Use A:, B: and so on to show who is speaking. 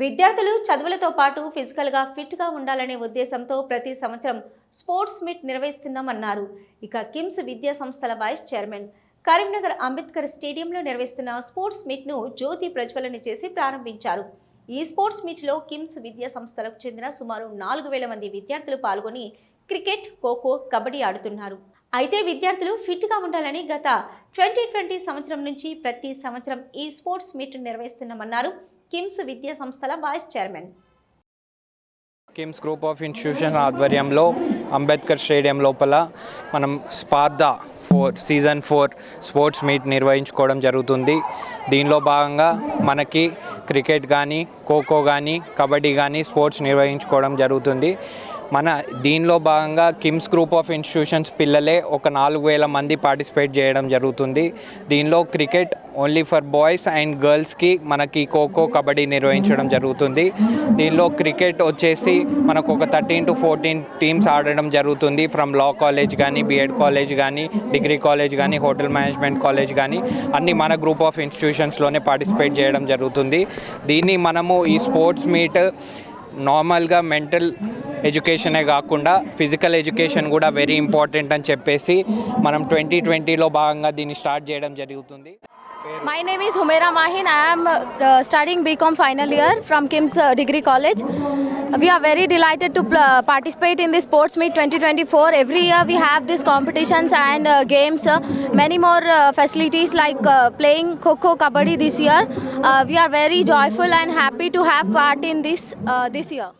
A: విద్యార్థులు చదువులతో పాటు ఫిజికల్గా ఫిట్గా ఉండాలనే ఉద్దేశంతో ప్రతి సంవత్సరం స్పోర్ట్స్ మీట్ నిర్వహిస్తున్నామన్నారు. ఇక కిమ్స్ విద్యా సంస్థల వైస్ చైర్మన్ కరీంనగర్ అంబేద్కర్ స్టేడియంలో నిర్వహిస్తున్న స్పోర్ట్స్ మీట్ను జ్యోతి ప్రజ్వలన చేసి ప్రారంభించారు. ఈ స్పోర్ట్స్ మీట్లో కిమ్స్ విద్యా సంస్థలకు చెందిన సుమారు నాలుగు వేల మంది విద్యార్థులు పాల్గొని క్రికెట్ ఖోఖో కబడ్డీ ఆడుతున్నారు. అయితే విద్యార్థులు ఫిట్గా ఉండాలని గత ట్వంటీ ట్వంటీ సంవత్సరం నుంచి ప్రతి సంవత్సరం ఈ స్పోర్ట్స్ మీట్ నిర్వహిస్తున్నామన్నారు. కిమ్స్ విద్యా సంస్థల vice chairman
B: KIMS group of institution ఆధ్వర్యంలో అంబేద్కర్ స్టేడియం లోపల మనం Spardha four season four sports meet నిర్వహించుకోవడం జరుగుతుంది. దీనిలో భాగంగా మనకి క్రికెట్ కానీ ఖోఖో కానీ కబడ్డీ కానీ స్పోర్ట్స్ నిర్వహించుకోవడం జరుగుతుంది. మన దీనిలో భాగంగా కిమ్స్ గ్రూప్ ఆఫ్ ఇన్స్టిట్యూషన్స్ పిల్లలే ఒక నాలుగు వేల మంది పార్టిసిపేట్ చేయడం జరుగుతుంది. దీనిలో cricket only for boys and గర్ల్స్కి మనకి ఖోఖో కబడ్డీ నిర్వహించడం జరుగుతుంది. దీనిలో క్రికెట్ వచ్చేసి మనకు ఒక థర్టీన్ టు ఫోర్టీన్ టీమ్స్ ఆడడం జరుగుతుంది. ఫ్రమ్ లా కాలేజ్ కానీ బీఎడ్ కాలేజ్ కానీ డిగ్రీ కాలేజ్ కానీ హోటల్ మేనేజ్మెంట్ కాలేజ్ కానీ అన్ని మన గ్రూప్ ఆఫ్ ఇన్స్టిట్యూషన్స్లోనే పార్టిసిపేట్ చేయడం జరుగుతుంది. దీన్ని మనము ఈ స్పోర్ట్స్ మీట్ నార్మల్గా మెంటల్ ఎడ్యుకేషనే కాకుండా ఫిజికల్ ఎడ్యుకేషన్ కూడా వెరీ ఇంపార్టెంట్ అని చెప్పేసి మనం ట్వంటీ ట్వంటీలో భాగంగా దీన్ని స్టార్ట్ చేయడం జరుగుతుంది.
C: My name is Humaira Mahin. I am uh, studying BCom final year from Kim's uh, Degree College. We are very delighted to pl- participate in this Sports Meet 2024. Every year we have these competitions and uh, games, uh, many more uh, facilities like uh, playing Kho Kabaddi this year. Uh, we are very joyful and happy to have part in this uh, this year.